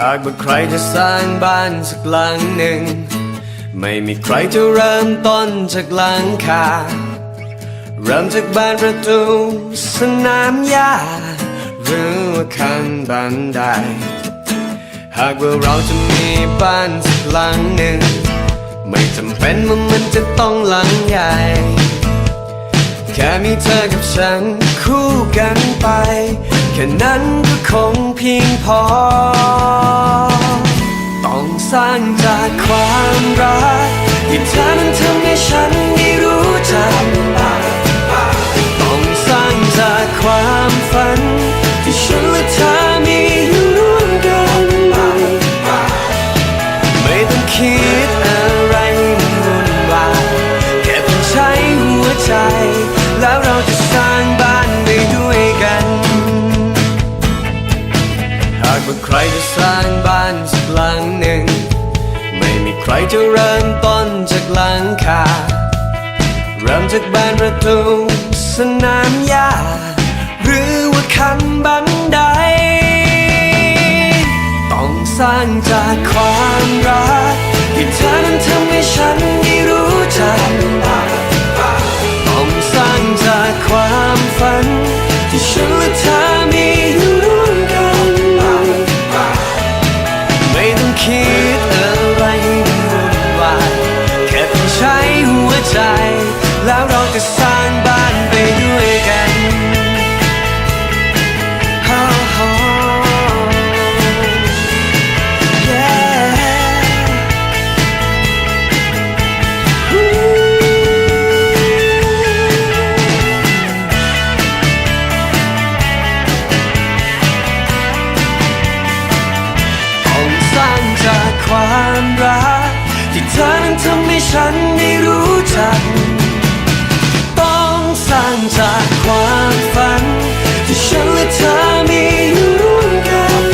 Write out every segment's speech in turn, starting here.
หากว่าใครจะสร้างบ้านสักหลังหนึ่ง ไม่มีใครจะเริ่มต้นจากหลังคา เริ่มจากบ้านประตูสนามหญ้าหรือว่าข้างบันได หากว่าเราจะมีบ้านสักหลังหนึ่ง ไม่จำเป็นว่ามันจะต้องหลังใหญ่ แค่มีเธอกับฉันคู่กันไป แค่นั้นก็คงเพียงพอ สร้างจากความรักที่เธอนั้นทำให้ฉันได้รู้จักต้องสร้างจากความฝัน ที่ฉันและเธอมีอยู่ร่วมกัน ไม่ต้องคิดอะไรมันวุ่นวายแค่เพียงใช้หัวใจ จะเริ่มต้นจากหลังคา เริ่มจากบานประตูสนามหญ้าหรือว่าคันบันได ต้องสร้างจากความรักที่เธอนั้นทำให้ฉันได้รู้จัก ฉันได้รู้จัก ต้องสร้างจากความฝัน ที่ฉันและเธอมีอยู่ร่วมกัน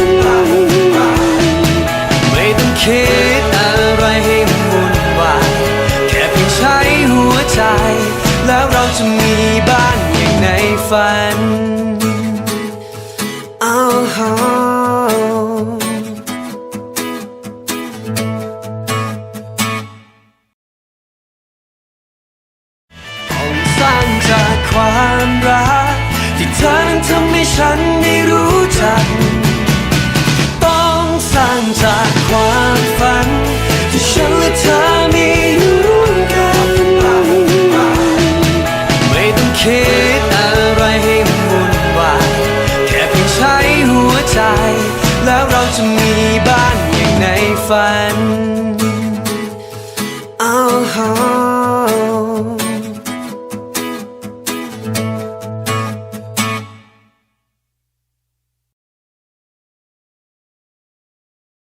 ไม่ต้องคิดอะไรให้มันวุ่นวายแค่เพียงใช้หัวใจ แล้วเราจะมีบ้านอย่างในฝัน ฉันได้รู้จัก ต้องสร้างจากความฝัน ที่ฉันและเธอมีอยู่ร่วมกัน ไม่ต้องคิดอะไรให้มันวุ่นวายแค่เพียงใช้หัวใจ แล้วเราจะมีบ้านอย่างในฝัน